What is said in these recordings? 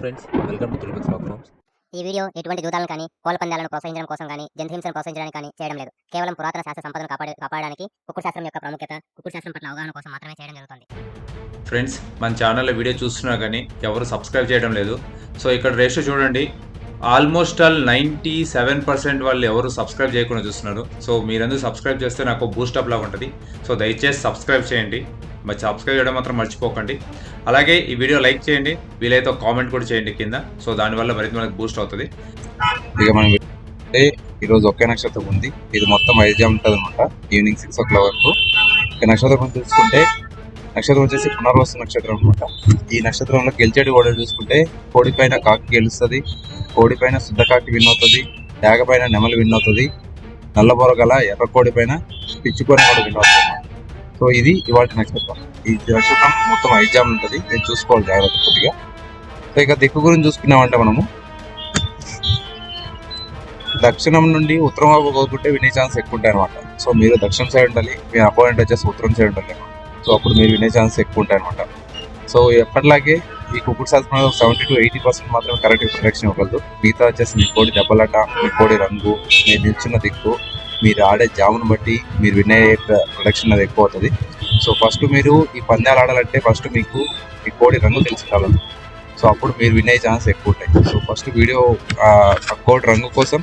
Friends welcome to triple slack farms ఈ video ఎటువంటి దూదాలను కానీ కోళ్ళ పందాలను ప్రోత్సహించడం కోసం కానీ జంతుహింసను ప్రోత్సహించడానికి కానీ చేయడం లేదు. కేవలం పురాతన శాస్త్ర సంపదను కాపాడే కాపాడడానికి కుక్కుడు శాస్త్రం యొక్క ప్రాముఖ్యత కుక్కుడు శాస్త్రం పట్ల అవగాహన కోసం మాత్రమే చేయడం జరుగుతుంది. ఫ్రెండ్స్ మన ఛానల్లో వీడియో చూస్తున్నా కానీ ఎవరు సబ్స్క్రైబ్ చేయడం లేదు. సో ఇక్కడ రేషియో చూడండి. Almost all ninety seven percent వాళ్ళు ఎవరు సబ్స్క్రైబ్ చేయకుండా చూస్తున్నారు. సో మీరందరూ సబ్స్క్రైబ్ చేస్తే నాకు బూస్టప్ లాగా ఉంటుంది. సో దయచేసి సబ్స్క్రైబ్ చేయండి. మరి సబ్స్క్రైబ్ చేయడం మాత్రం మర్చిపోకండి. అలాగే ఈ వీడియో లైక్ చేయండి వీలైతే కామెంట్ కూడా చేయండి కింద. సో దానివల్ల మరింత మనకు బూస్ట్ అవుతుంది. ఇక మనం అంటే ఈరోజు ఒకే నక్షత్రం ఉంది. ఇది మొత్తం ఐదు జామ్ ఉంటుంది అనమాట ఈవినింగ్ సిక్స్ ఓ క్లాక్ వరకు. ఇక నక్షత్రం చూసుకుంటే నక్షత్రం వచ్చేసి పునర్వసు నక్షత్రం అనమాట ఈ నక్షత్రంలో గెలిచేటి ఓడలు చూసుకుంటే కోడి పైన కాకి గెలుస్తుంది కోడి పైన శుద్ధ కాకి విన్ అవుతుంది డేగ పైన నెమలి విన్ అవుతుంది నల్లబొర గల ఎర్ర కోడి పైన పిచ్చుకొని కూడా విన్ అవుతుంది సో ఇది ఇవాళ నక్షత్రం ఈ నక్షత్రం మొత్తం ఐదు ఉంటుంది. నేను చూసుకోవాలి జాగ్రత్త కొద్దిగా. సో ఇక దిక్కు గురించి చూసుకున్నామంటే మనము దక్షిణం నుండి ఉత్తరం వైపు కోరుకుంటే వినే ఛాన్స్ ఎక్కువ ఉంటాయి అనమాట సో మీరు దక్షిణం సైడ్ ఉండాలి మీ అపోనెంట్ వచ్చేసి ఉత్తరం సైడ్ ఉండాలి. సో అప్పుడు మీరు వినే ఛాన్స్ ఎక్కువ ఉంటాయి అనమాట సో ఎప్పటిలాగే ఈ కుక్కుడు శాస్త్రంలో సెవెంటీ టు ఎయిటీ పర్సెంట్ మాత్రమే కరెక్ట్ ప్రొటెక్షన్ ఇవ్వగలదు. మిగతా వచ్చేసి మీ కోడి దెబ్బలాట మీ కోడి రంగు మీరు నిల్చున్న దిక్కు మీరు ఆడే జామును బట్టి మీరు వినే ప్రొడక్షన్ అది ఎక్కువ అవుతుంది. సో ఫస్ట్ మీరు ఈ పందాలు ఆడాలంటే ఫస్ట్ మీకు మీ కోడి రంగు తెలుసుకోవాలి సో అప్పుడు మీరు వినే ఛాన్స్ ఎక్కువ ఉంటాయి. సో ఫస్ట్ వీడియో కోడి రంగు కోసం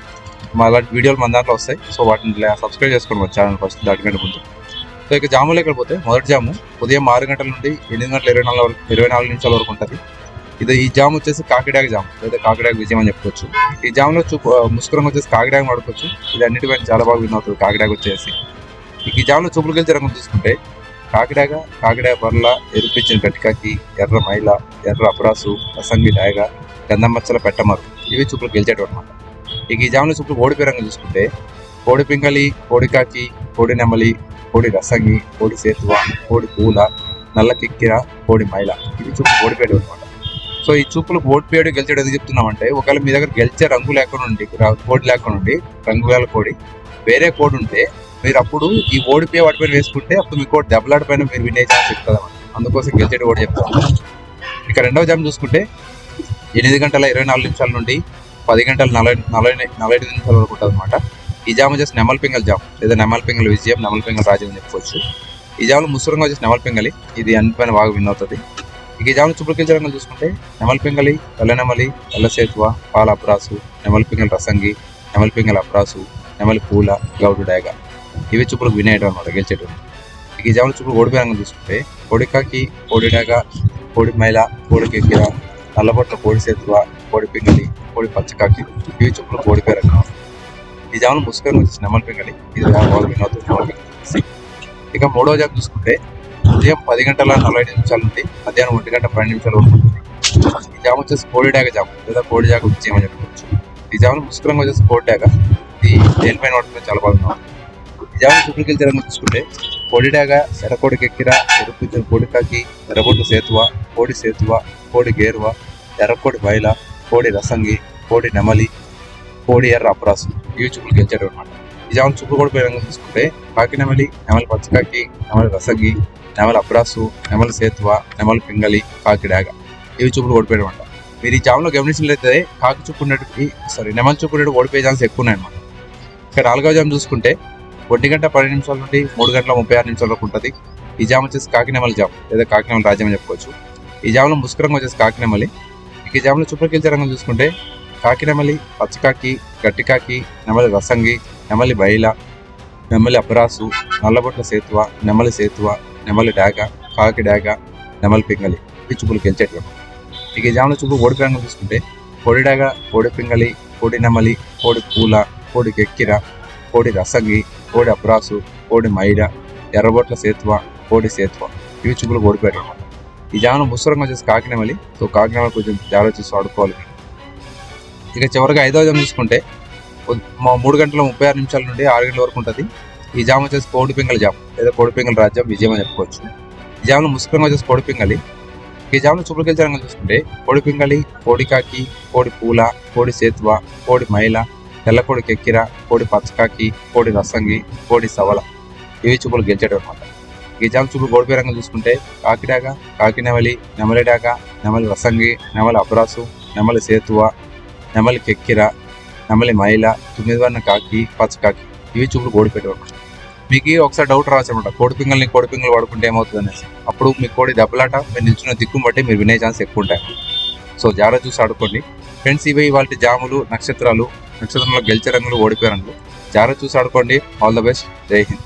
మా అలాంటి వీడియోలు మన దాంట్లో వస్తాయి. సో వాటిని సబ్స్క్రైబ్ చేసుకోండి మా ఛానల్ ఫస్ట్ దాటికంటే ముందు. సో ఇక జాములు లేకపోతే మొదటి జాము ఉదయం ఆరు గంటల నుండి ఎనిమిది గంటల ఇరవై నాలుగు వరకు ఇరవై నాలుగు నిమిషాల వరకు ఉంటుంది. ఇది ఈ జామ్ వచ్చేసి కాకిడాక జామ్ లేదా కాకిడాక విజయం అని చెప్పుకోవచ్చు. ఈ జామ్లో చూపు ముస్కరం వచ్చేసి కాకిడాక వాడుకోవచ్చు. ఇది అన్నిటిపైన చాలా బాగా విన్ అవుతుంది కాకిడాక వచ్చేసి. ఈ జామ్లో చూపులు గెలిచే రంగం చూసుకుంటే కాకిడాక కాకిడాక పర్ల ఎరుపించిన గట్టికాకి ఎర్ర మైల ఎర్ర అపరాసు అసంగి డాయగ గంధమచ్చల పెట్టమరు ఇవి చూపులు గెలిచేటం అనమాట ఇక ఈ జాముల చూపులు ఓడిపోయే రంగు చూసుకుంటే కోడి పింగళి కోడి కాకి కోడి నెమలి కోడి రసంగి కోడి సేతువ కోడి పూల నల్ల కిక్కిర కోడి మైల ఇవి చూపు ఓడిపోయాడు అనమాట సో ఈ చూపులు ఓడిపేడు గెలిచాడు ఎందుకు చెప్తున్నామంటే ఒకవేళ మీ దగ్గర గెలిచే రంగు లేకుండా ఉండి రా- కోడి లేకుండా ఉండి రంగు వేల కోడి వేరే కోడి ఉంటే మీరు అప్పుడు ఈ ఓడిపోయే వాటి పైన వేసుకుంటే అప్పుడు మీ కోడి దెబ్బలాట పైన మీరు అయ్యే ఛాన్స్ చెప్తుంది అందుకోసం గెలిచేటి ఓడి చెప్తాను ఇక రెండవ జామ్ చూసుకుంటే ఎనిమిది గంటల ఇరవై నాలుగు నిమిషాల నుండి పది గంటల నలభై నలభై నలభై ఐదు నిమిషాల వరకు ఉంటుంది అనమాట ఈ జామ్ వచ్చేసి నెమల్ పింగల్ జామ్ లేదా నెమల్ పింగల్ విజయం నెమల్ పింగల్ రాజ్యం అని చెప్పుకోవచ్చు ఈ జాములు ముసురంగా వచ్చేసి నెమల్ పింగలి ఇది అన్నిపైన బాగా విన్ అవుతుంది. ఇక ఈ జాములు చుప్పులకి చూసుకుంటే నెమల్ పింగలి తెల్ల నెమలి తెల్ల సేతువ పాల అప్రాసు నెమలపింగల్ రసంగి నెమల్పింగల అప్రాసు నెమలి పూల గౌడు డేగ. ఇవి చూపులకు వినేయడం అనమాట గెలిచేటం ఇక ఈ జాములు చూపులు ఓడిపోయే రంగులు చూసుకుంటే కోడికాకి కోడి డేగ కోడి మైల కోడి కెక్కిర నల్లబొట్ల కోడి సేతువ కోడి పింగలి కోడి పచ్చకాకి ఇవి చుప్పుడు ఓడిపోయే రంగు ఈ జాములు ముసుకొని వచ్చేసి నెమల్ పింగలి ఇది బాగా ఇక మూడో జాబ్ చూసుకుంటే ఉదయం పది గంటల నలభై ఐదు నిమిషాల నుండి మధ్యాహ్నం ఒంటి గంట పన్నెండు నిమిషాల వరకు ఉంటుంది. ఈ జామ వచ్చేసి కోడిడాగ జామ లేదా కోడి ఉద్యమం విజయం అని చెప్పుకోవచ్చు ఈ జామను ముస్కులంగా వచ్చేసి కోడిడాగ ఇది దేనిపైన వాడుతుంది చాలా బాగున్నాం ఈ జామ చూపులకి రంగు చూసుకుంటే కోడిడాగ ఎర్రకోడి కెక్కిర ఎరుపు కోడికాకి ఎర్రబొట్టు సేతువ కోడి సేతువ కోడి గేరువ ఎర్రకోడి బయల కోడి రసంగి కోడి నెమలి కోడి ఎర్ర అప్రాసు. ఇవి చూపులు గెలిచాడు అనమాట ఈ జామ చూపులు కూడా పోయి చూసుకుంటే కాకి నెమలి నెమలి పచ్చకాకి నెమలి రసంగి నెమల అప్రాసు నెమలి సేతువ నెమలి పింగలి కాకి డాగ. ఇవి చూపులు ఓడిపోయాడు అనమాట మీరు ఈ జామ్లో గమనించినట్లయితే కాకి చూపు సారీ నెమలి చూపు ఓడిపోయే ఛాన్స్ ఎక్కువ ఉన్నాయి అనమాట ఇక నాలుగవ జామ్ చూసుకుంటే ఒంటి గంట పన్నెండు నిమిషాల నుండి మూడు గంటల ముప్పై ఆరు నిమిషాల వరకు ఉంటుంది. ఈ జామ్ వచ్చేసి కాకినెమల జామ్ లేదా కాకినెమల రాజ్యం అని చెప్పుకోవచ్చు. ఈ జామ్లో ముస్కరంగా వచ్చేసి కాకినెమలి ఈ జామ్లో చూపులకి రంగం చూసుకుంటే కాకినెమలి పచ్చకాకి గట్టికాకి నెమలి రసంగి నెమలి బయల నెమలి అపరాసు నల్లబొట్ల సేతువ నెమలి సేతువ నెమలి డాగ కాకి డాగ నెమలి పింగలి ఈ చూపులు గెలిచేటి ఇక ఈ జాముల చూపు కోడి రంగు చూసుకుంటే కోడి డాగ కోడి పింగలి కోడి నెమలి కోడి పూల కోడి గెక్కిర కోడి రసంగి కోడి అబ్రాసు కోడి మైడ ఎర్రబొట్ల సేతువ కోడి సేతువ. ఇవి చూపులు ఓడిపోయారు అనమాట ఈ జామున ముసరంగా వచ్చేసి కాకి నెమలి సో కాకి నెమలి కొంచెం జాగ్రత్త చూసి ఆడుకోవాలి. ఇక చివరిగా ఐదవ జాము చూసుకుంటే మా- మూడు గంటల ముప్పై ఆరు నిమిషాల నుండి ఆరు గంటల వరకు ఉంటుంది. ఈ జామ వచ్చేసి కోడి పింగళ జామ్. లేదా కోడి పింగళ రాజ్యం విజయం అని చెప్పుకోవచ్చు. ఈ జామ్లో ముసుకంగా వచ్చేసి కోడి పింగళి. ఈ జామ్లో చూపులకి రంగులు చూసుకుంటే కోడి పింగళి కోడి కాకి కోడి పూల కోడి సేతువ కోడి మైల తెల్లకోడి కెక్కిర కోడి పచ్చకాకి కోడి రసంగి కోడి సవల. ఇవి చూపులు గెలిచేటవి అనమాట ఈ జామ చూపులు గోడిపే రంగులు చూసుకుంటే కాకిడాగ కాకి నెమలి నెమలిడాగ నెమలి రసంగి నెమలి అబ్రాసు నెమలి సేతువ నెమలి కెక్కిర నెమలి మైల తొమ్మిది వన్న కాకి పచ్చకాకి. ఇవి చూపులు కోడిపెట్టు అనమాట మీకు ఒకసారి డౌట్ రావచ్చు అనమాట కోడి పింగల్ని కోడి పింగల్ వాడుకుంటే ఏమవుతుంది అనేసి. అప్పుడు మీ కోడి దెబ్బలాట మీరు నిల్చున్న దిక్కును బట్టి మీరు వినే ఛాన్స్ ఎక్కువ ఉంటాయి. సో జాగ్రత్త చూసి ఆడుకోండి. ఫ్రెండ్స్ ఇవి వాళ్ళ జాములు నక్షత్రాలు నక్షత్రంలో గెలిచే రంగులు ఓడిపోయే రంగులు జాగ్రత్త చూసి ఆడుకోండి. ఆల్ ద బెస్ట్ జై హింద్.